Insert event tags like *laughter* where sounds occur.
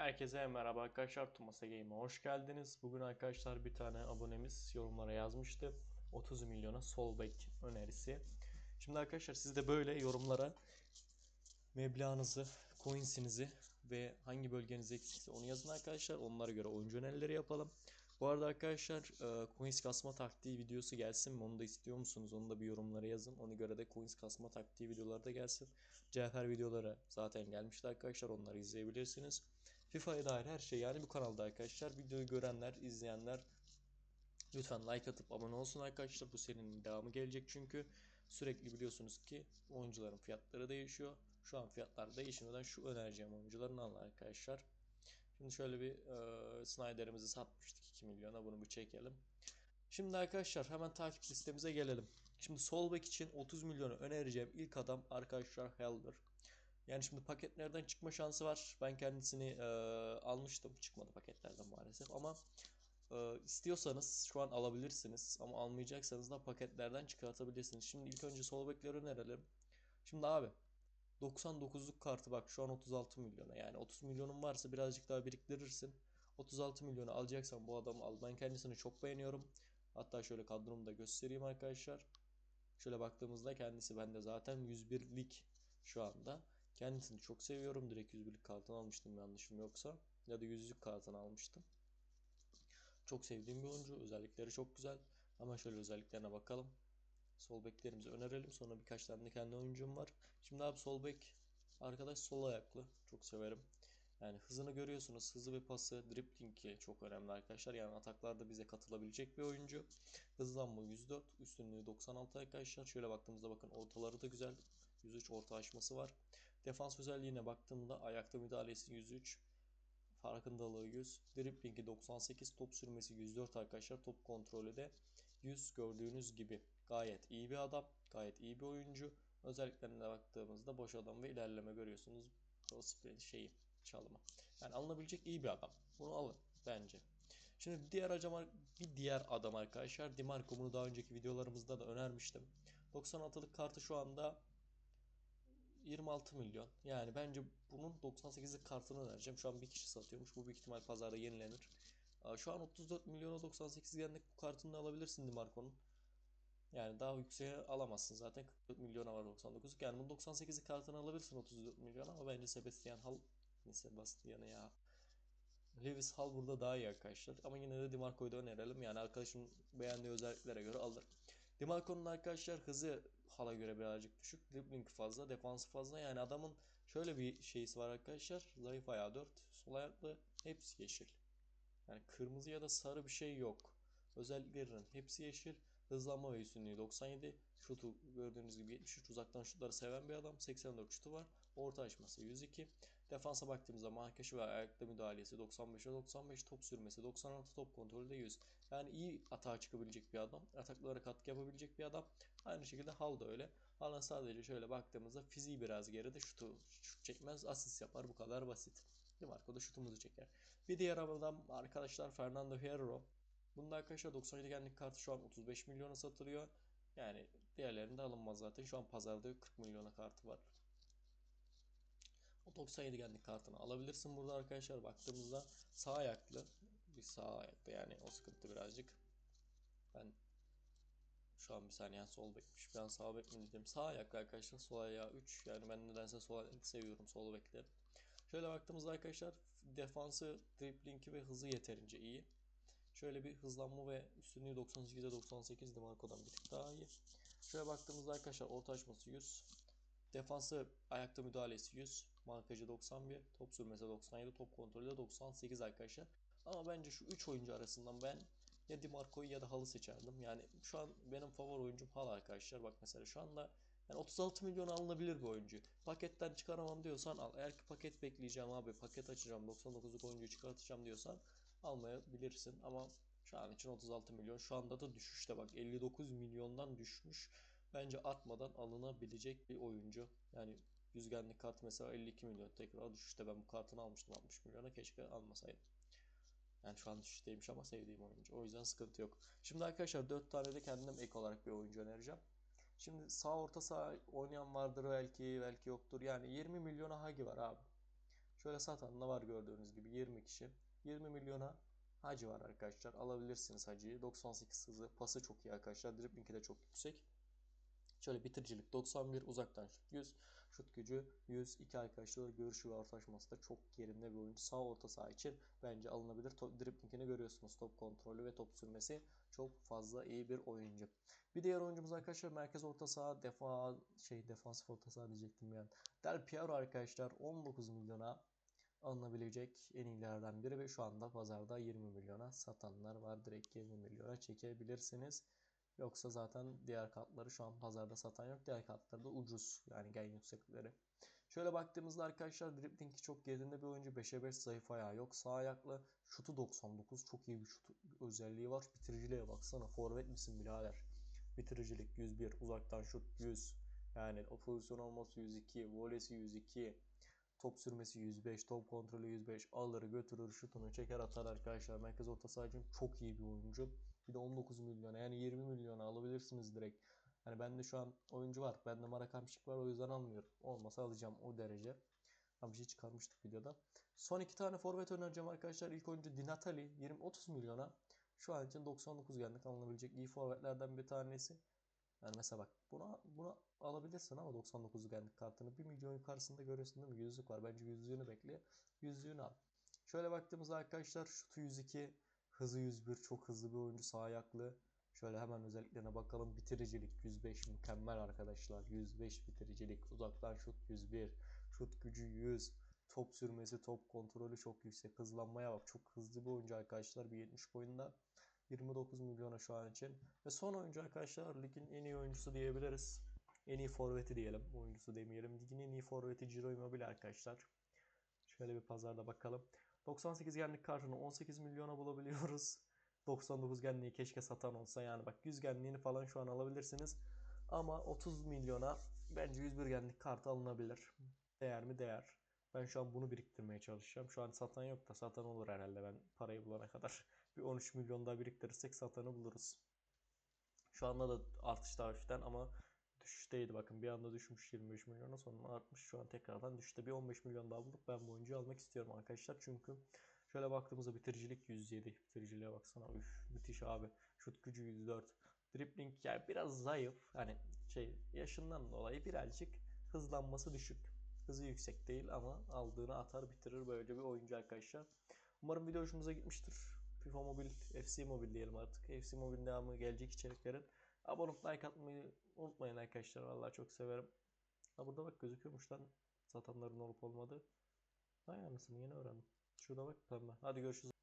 Herkese merhaba arkadaşlar. Tumasa Game'e hoş geldiniz. Bugün arkadaşlar bir tane abonemiz yorumlara yazmıştı. 30 milyona sol bek önerisi. Şimdi arkadaşlar siz de böyle yorumlara meblağınızı, coinsinizi ve hangi bölgeniz eksikse onu yazın arkadaşlar. Onlara göre oyuncu önerileri yapalım. Bu arada arkadaşlar e, coins kasma taktiği videosu gelsin mi? Onu da istiyor musunuz? Onu da bir yorumlara yazın. Ona göre de coins kasma taktiği videoları da gelsin. Cevher videoları zaten gelmişti arkadaşlar. Onları izleyebilirsiniz. FIFA'ya dair her şey yani bu kanalda arkadaşlar. Videoyu görenler, izleyenler lütfen like atıp abone olsun arkadaşlar. Bu serinin devamı gelecek çünkü sürekli biliyorsunuz ki oyuncuların fiyatları değişiyor. Şu an fiyatlar değişmeden şu önereceğim oyuncuların alın arkadaşlar. Şimdi şöyle bir e, Snyder'imizi satmıştık 2 milyona bunu bir çekelim. Şimdi arkadaşlar hemen takip listemize gelelim. Şimdi sol bek için 30 milyonu önereceğim ilk adam arkadaşlar Helder. Yani şimdi paketlerden çıkma şansı var. Ben kendisini e, almıştım. Çıkmadı paketlerden maalesef ama e, istiyorsanız şu an alabilirsiniz. Ama almayacaksanız da paketlerden çıkartabilirsiniz. Şimdi ilk önce sol bekleri önerelim. Şimdi abi 99'luk kartı bak şu an 36 milyona. Yani 30 milyonun varsa birazcık daha biriktirirsin. 36 milyonu alacaksan bu adamı al. Ben kendisini çok beğeniyorum. Hatta şöyle kadromu da göstereyim arkadaşlar. Şöyle baktığımızda kendisi bende zaten 101'lik şu anda. Kendisini çok seviyorum. Direkt 101'lik kartını almıştım yanlışım yoksa. Ya da 100'lük kartını almıştım. Çok sevdiğim bir oyuncu. Özellikleri çok güzel. Ama şöyle özelliklerine bakalım. Sol beklerimizi önerelim. Sonra birkaç tane de kendi oyuncum var. Şimdi abi sol bek arkadaş sol ayaklı. Çok severim. Yani hızını görüyorsunuz. Hızı ve pası, driblingi çok önemli arkadaşlar. Yani ataklarda bize katılabilecek bir oyuncu. Hızlanma 104, üstünlüğü 96 arkadaşlar. Şöyle baktığımızda bakın ortaları da güzel. 103 orta aşması var. Defans özelliğine baktığımda ayakta müdahalesi 103. Farkındalığı 100. Driblingi 98. Top sürmesi 104 arkadaşlar. Top kontrolü de 100 gördüğünüz gibi. Gayet iyi bir adam. Gayet iyi bir oyuncu. Özelliklerine baktığımızda boş adam ve ilerleme görüyorsunuz. Crossplay şeyi çalımı. Yani alınabilecek iyi bir adam. Bunu alın bence. Şimdi diğer adam, bir diğer adam arkadaşlar Dimarco bunu daha önceki videolarımızda da önermiştim. 96'lık kartı şu anda 26 milyon. Yani bence bunun 98'lik kartını önereceğim. Şu an bir kişi satıyormuş. Bu büyük ihtimal pazarda yenilenir. Şu an 34 milyona 98 genlik bu kartını alabilirsin Dimarco'nun. Yani daha yükseğe alamazsın zaten 44 milyona var 99. Yani bunun 98'lik kartını alabilirsin 34 milyon ama bence Sebastian Hall ne Sebastian'ı ya. Lewis Hall burada daha iyi arkadaşlar. Ama yine de Dimarco'yu da önerelim. Yani arkadaşım beğendiği özelliklere göre alır. Dimarco'nun arkadaşlar hızı Hall'a göre birazcık düşük. Dribbling fazla, defansı fazla. Yani adamın şöyle bir şeysi var arkadaşlar. Zayıf ayağı 4, sol ayaklı. Hepsi yeşil. Yani kırmızı ya da sarı bir şey yok. Özelliklerinin hepsi yeşil. Hızlanma ve üstünlüğü 97. Şutu gördüğünüz gibi 73. Uzaktan şutları seven bir adam. 84 şutu var. Orta açması 102. Defansa baktığımızda markajı ve ayakta müdahalesi 95'e 95. Top sürmesi 96. Top kontrolü de 100. Yani iyi atağa çıkabilecek bir adam. Ataklara katkı yapabilecek bir adam. Aynı şekilde Hal da öyle. Hal'ın sadece şöyle baktığımızda fiziği biraz geride. Şutu şut çekmez. Asist yapar. Bu kadar basit. Dimarco da şutumuzu çeker. Bir diğer adam arkadaşlar Fernando Hierro. Bunda arkadaşlar 97 genlik kartı şu an 35 milyona satılıyor. Yani diğerlerinde alınmaz zaten. Şu an pazarda 40 milyona kartı var. O 97 genlik kartını alabilirsin burada arkadaşlar. Baktığımızda sağ ayaklı. Bir sağ ayaklı yani o sıkıntı birazcık. Ben şu an bir saniye sol bekmiş. Ben sağ bek. Sağ ayaklı arkadaşlar. Sol ayağı 3. Yani ben nedense sol ayaklı seviyorum sol bekleri. Şöyle baktığımızda arkadaşlar defansı, driblingi ve hızı yeterince iyi. Şöyle bir hızlanma ve üstünlüğü 98'e 98 Dimarco'dan bir tık daha iyi. Şöyle baktığımızda arkadaşlar orta açması 100. Defansı ayakta müdahalesi 100. Markajı 91. Top sürmesi 97. Top kontrolü de 98 arkadaşlar. Ama bence şu 3 oyuncu arasından ben ya Dimarco'yu ya da Hal'ı seçerdim. Yani şu an benim favori oyuncum Hal arkadaşlar. Bak mesela şu anda yani 36 milyon alınabilir bir oyuncu. Paketten çıkaramam diyorsan al. Eğer ki paket bekleyeceğim abi paket açacağım 99'luk oyuncuyu çıkartacağım diyorsan almayabilirsin ama şu an için 36 milyon. Şu anda da düşüşte bak 59 milyondan düşmüş. Bence artmadan alınabilecek bir oyuncu. Yani yüzgenlik kart mesela 52 milyon tekrar düşüşte. Ben bu kartını almıştım 60 milyona keşke almasaydım. Yani şu an düşüşteymiş ama sevdiğim oyuncu. O yüzden sıkıntı yok. Şimdi arkadaşlar 4 tane de kendim ek olarak bir oyuncu önereceğim. Şimdi sağ orta sağ oynayan vardır belki belki yoktur. Yani 20 milyona Hagi var abi. Şöyle satan da var gördüğünüz gibi 20 kişi. 20 milyona Hacı var arkadaşlar. Alabilirsiniz Hacı'yı. 98 hızı. Pası çok iyi arkadaşlar. Dribling'i de çok yüksek. Şöyle bitiricilik 91, uzaktan şut 100, şut gücü 100, iki arkadaşlar görüşü ve ortalaşması da çok yerinde bir oyuncu. Sağ orta saha için bence alınabilir. Top, driblingini görüyorsunuz. Top kontrolü ve top sürmesi çok fazla iyi bir oyuncu. Bir diğer oyuncumuz arkadaşlar merkez orta saha defa şey defansif orta saha diyecektim yani. Del Piero arkadaşlar 19 milyona alınabilecek en iyilerden biri ve şu anda pazarda 20 milyona satanlar var. Direkt 20 milyona çekebilirsiniz. Yoksa zaten diğer kartları şu an pazarda satan yok. Diğer kartları da ucuz. Yani gen yüksekleri. Şöyle baktığımızda arkadaşlar dribbling çok yerinde bir oyuncu. 5'e 5 zayıf ayağı yok. Sağ ayaklı. Şutu 99. Çok iyi bir şut özelliği var. Bitiriciliğe baksana. Forvet misin birader? Bitiricilik 101. Uzaktan şut 100. Yani o pozisyon olması 102. Volesi 102. Top sürmesi 105, top kontrolü 105, alır götürür, şutunu çeker atar arkadaşlar. Merkez orta saha için çok iyi bir oyuncu. Bir de 19 milyona yani 20 milyona alabilirsiniz direkt. Hani bende şu an oyuncu var. Bende Marakamşik var o yüzden almıyorum. Olmasa alacağım o derece. Ama bir şey çıkarmıştık videoda. Son iki tane forvet önereceğim arkadaşlar. İlk oyuncu Dinatali 20-30 milyona. Şu an için 99 genlik alınabilecek iyi forvetlerden bir tanesi. Yani mesela bak buna bunu alabilirsin ama 99 genlik kartını 1 milyon yukarısında görüyorsun değil mi? Yüzlük var. Bence yüzlüğünü bekle. Yüzlüğünü al. Şöyle baktığımızda arkadaşlar şutu 102, hızı 101 çok hızlı bir oyuncu sağ ayaklı. Şöyle hemen özelliklerine bakalım. Bitiricilik 105 mükemmel arkadaşlar. 105 bitiricilik. Uzaktan şut 101. Şut gücü 100. Top sürmesi, top kontrolü çok yüksek. Hızlanmaya bak. Çok hızlı bir oyuncu arkadaşlar. Bir 70 boyunda. 29 milyona şu an için. Ve son oyuncu arkadaşlar ligin en iyi oyuncusu diyebiliriz. En iyi forveti diyelim. Oyuncusu demeyelim. Ligin en iyi forveti Ciro Immobile arkadaşlar. Şöyle bir pazarda bakalım. 98 genlik kartını 18 milyona bulabiliyoruz. *laughs* 99 genliği keşke satan olsa yani bak 100 genliğini falan şu an alabilirsiniz. Ama 30 milyona bence 101 genlik kartı alınabilir. Değer mi? Değer. Ben şu an bunu biriktirmeye çalışacağım. Şu an satan yok da satan olur herhalde ben parayı bulana kadar. *laughs* Bir 13 milyon daha biriktirirsek satanı buluruz. Şu anda da artış daha hafiften ama düşüşteydi bakın bir anda düşmüş 25 milyona sonra artmış şu an tekrardan düştü. Bir 15 milyon daha bulup ben bu oyuncuyu almak istiyorum arkadaşlar. Çünkü şöyle baktığımızda bitiricilik 107. Bitiriciliğe baksana üf müthiş abi. Şut gücü 104. Dribbling yani biraz zayıf. Hani şey yaşından dolayı birazcık hızlanması düşük. Hızı yüksek değil ama aldığını atar bitirir böyle bir oyuncu arkadaşlar. Umarım video hoşumuza gitmiştir. FIFA Mobil, FC Mobil diyelim artık. FC Mobil devamı gelecek içeriklerin. Abone olup like atmayı unutmayın arkadaşlar. Vallahi çok severim. Ha burada bak gözüküyormuş lan satanların olup olmadığı. Vay anasını yeni öğrendim. Şurada bak pembe. Hadi görüşürüz.